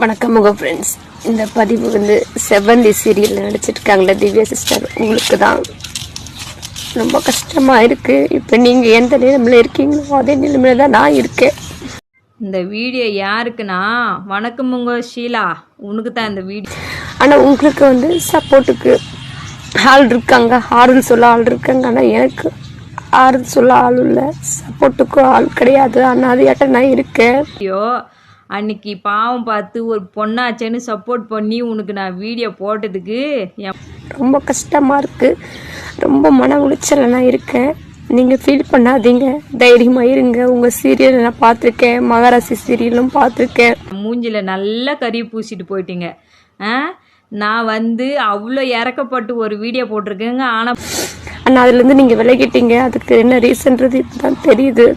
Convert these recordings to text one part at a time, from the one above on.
வணக்கம் முக ஃப்ரெண்ட்ஸ் இந்த பதிவு வந்து செவ்வந்தி சீரியலில் நடிச்சிட்டு இருக்காங்களே திவ்யா சிஸ்டர் உங்களுக்கு தான். ரொம்ப கஷ்டமாக இருக்குது இப்போ நீங்கள் எந்த நிலைமையில் இருக்கீங்களோ அதே நிலைமையில தான் நான் இருக்கேன். இந்த வீடியோ யாருக்குன்னா வணக்கம் உங்க ஷீலா. உனக்கு தான் இந்த வீடியோ ஆனால் உங்களுக்கு வந்து சப்போர்ட்டுக்கு ஆள் இருக்காங்க. ஆறுதல் சொல்ல ஆள் இருக்காங்க. ஆனால் எனக்கு ஆறுதல் சொல்ல ஆள் இல்லை. சப்போர்ட்டுக்கும் ஆள் கிடையாது. ஆனால் அதையாட்ட நான் இருக்கேன். வீடியோ அன்னைக்கு பாவம் பார்த்து ஒரு பொண்ணாச்சேன்னு சப்போர்ட் பண்ணி உனக்கு நான் வீடியோ போட்டதுக்கு. ரொம்ப கஷ்டமாக இருக்குது ரொம்ப மன உளைச்சல நான் இருக்கேன். நீங்கள் ஃபீல் பண்ணாதீங்க. தைரியமாக இருங்க. உங்கள் சீரியல் நான் பார்த்துருக்கேன். மகாராசி சீரியலும் பார்த்துருக்கேன். மூஞ்சில நல்லா கறி பூசிட்டு போயிட்டீங்க. ஆ? நான் வந்து அவ்வளோ இறக்கப்பட்டு ஒரு வீடியோ போட்டிருக்கேங்க. ஆனால் ஆனால் அதுலேருந்து நீங்கள் விலகிட்டீங்க. அதுக்கு என்ன ரீசன்றது இப்போ தான் தெரியுது.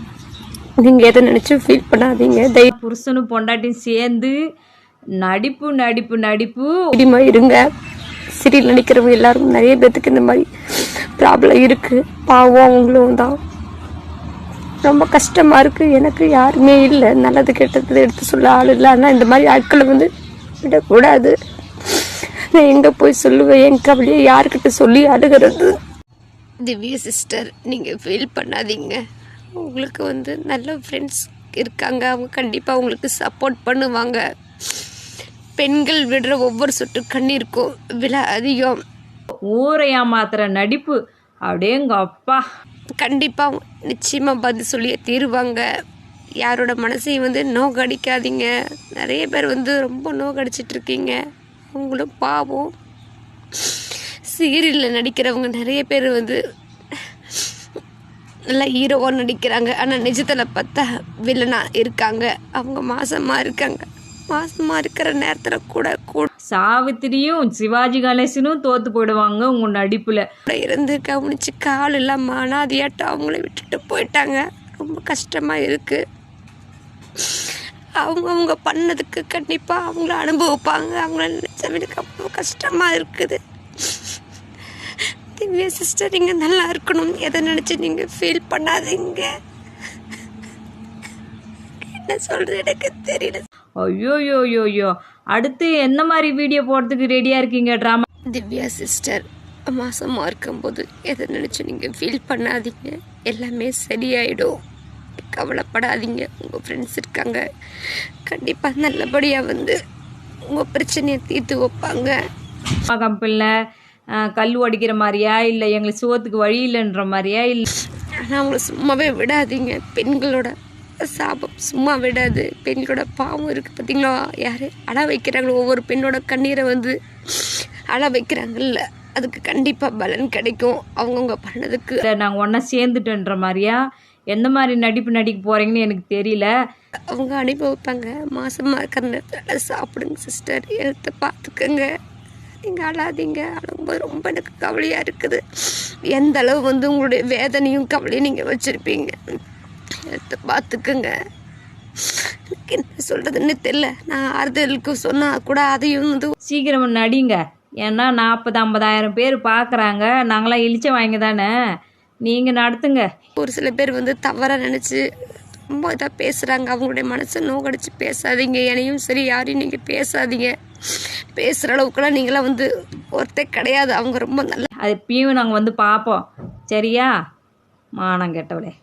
நீங்கள் எதை நினச்சும் ஃபீல் பண்ணாதீங்க. தைரியமாக புருஷனும் பொண்டாட்டியும் சேர்ந்து நடிப்பு நடிப்பு நடிப்பு. இருங்க. சீரியல் நடிக்கிறவங்க எல்லாரும் நிறைய பேர்த்துக்கு இந்த மாதிரி ப்ராப்ளம் இருக்குது பாவம் அவங்களும் தான். ரொம்ப கஷ்டமாக இருக்குது எனக்கு யாருமே இல்லை. நல்லது கெட்டது எடுத்து சொல்ல ஆள் இல்லை. ஆனால் இந்த மாதிரி ஆட்களை வந்து விடக்கூடாது. நான் எங்கே போய் சொல்லுவேன்? என் கவலையை யாருக்கிட்ட சொல்லி அழுகிறது திவ்யா சிஸ்டர் நீங்கள் ஃபீல் பண்ணாதீங்க. உங்களுக்கு வந்து நல்ல ஃப்ரெண்ட்ஸ் இருக்காங்க. அவங்க கண்டிப்பாக உங்களுக்கு சப்போர்ட் பண்ணுவாங்க. பெண்கள் விடுற ஒவ்வொரு சொட்டு கண்ணீருக்கும் விலை அதிகம். ஊரை ஏமாத்துற நடிப்பு அப்படியேங்க அப்பா. கண்டிப்பாக நிச்சயமாக பதில் சொல்லியே தீருவாங்க. யாரோட மனசையும் வந்து நோக்கடிக்காதீங்க நிறைய பேர் வந்து ரொம்ப நோக்கடிச்சிட்டு இருக்கீங்க அவங்களும் பாவம். சீரியலில் நடிக்கிறவங்க நிறைய பேர் வந்து நல்லா ஹீரோவாக நடிக்கிறாங்க. ஆனால் நிஜத்தில் பார்த்தா வில்லனாக இருக்காங்க. அவங்க மாசமாக இருக்காங்க. மாசமாக இருக்கிற நேரத்தில் கூட கூட சாவித்திரியும் சிவாஜி கணேசனும் தோத்து போயிடுவாங்க உங்க நடிப்புல. இருந்து கவனிச்சு கால் இல்லாமல் அனாதையாட்டம் அவங்கள விட்டுட்டு போயிட்டாங்க. ரொம்ப கஷ்டமாக இருக்குது அவங்க அவங்க பண்ணதுக்கு கண்டிப்பாக அவங்கள அனுபவிப்பாங்க. அவங்கள நினச்ச எனக்கு அவ்வளோ கஷ்டமாக இருக்குது. திவ்யா சிஸ்டர் நீங்கள் நல்லா இருக்கணும். எதை நினச்சி நீங்கள் ஃபீல் பண்ணாதீங்க. என்ன சொல்கிறது எனக்கு தெரியல. ஐயோ யோ யோ யோ அடுத்து எந்த மாதிரி வீடியோ போடுறதுக்கு ரெடியா இருக்கீங்க? ட்ராமா திவ்யா சிஸ்டர் மாசமாக இருக்கும்போது எதை நினச்சி நீங்கள் ஃபீல் பண்ணாதீங்க. எல்லாமே சரியாயிடும். கவலைப்படாதீங்க. உங்கள் ஃப்ரெண்ட்ஸ் இருக்காங்க. கண்டிப்பாக நல்லபடியாக வந்து உங்கள் பிரச்சனையை தீர்த்து வைப்பாங்க. கம்பெனியில் கல் உடைக்கிற மாதிரியா? இல்லை எங்களுக்கு சோத்துக்கு வழி இல்லைன்ற மாதிரியா? இல்லை. ஆனால் அவங்கள சும்மாவே விடாதீங்க. பெண்களோட சாபம் சும்மா விடாது. பெண்களோட பாவம் இருக்குது பார்த்தீங்களா யார்? அழ வைக்கிறாங்களோ ஒவ்வொரு பெண்ணோட கண்ணீரை வந்து அழ வைக்கிறாங்கல்ல. அதுக்கு கண்டிப்பாக பலன் கிடைக்கும். அவங்கவுங்க பண்ணதுக்கு. நாங்கள் ஒன்றா சேர்ந்துட்டோன்ற மாதிரியா? எந்த மாதிரி நடிப்பு நடிக்க போகிறீங்கன்னு எனக்கு தெரியல. அவங்க அனுபவிப்பாங்க. மாசமாக இருக்கிற நேரத்தில் சாப்பிடுங்க சிஸ்டர் ஹெல்த்தை பார்த்துக்கோங்க. நீங்கள் அழாதீங்க அழுகும்போது ரொம்ப எனக்கு கவலையாக இருக்குது. எந்த அளவு வந்து உங்களுடைய வேதனையும் கவலையும் நீங்கள் வச்சுருப்பீங்க. ஹெல்த்தை பார்த்துக்கோங்க எனக்கு என்ன சொல்கிறதுன்னு தெரில நான் ஆறுதலுக்கு சொன்னால் கூட அதையும் வந்து சீக்கிரம் நடிங்க ஏன்னா நாற்பது ஐம்பதாயிரம் பேர் பார்க்குறாங்க நாங்களாம் இழிச்ச வாங்கி தானே நீங்கள் நடத்துங்க. ஒரு சில பேர் வந்து தவறாக நினச்சி ரொம்ப இதாக பேசுகிறாங்க அவங்களுடைய மனசை நோக்கடிச்சு பேசாதீங்க. என்னையும் சரி யாரையும் நீங்கள் பேசாதீங்க. பேசுகிற அளவுக்குலாம் நீங்களாம் வந்து ஒருத்தே கிடையாது. அவங்க ரொம்ப நல்ல அது இப்பயும் நாங்கள் வந்து பார்ப்போம் சரியா? மானம் கெட்டவளே.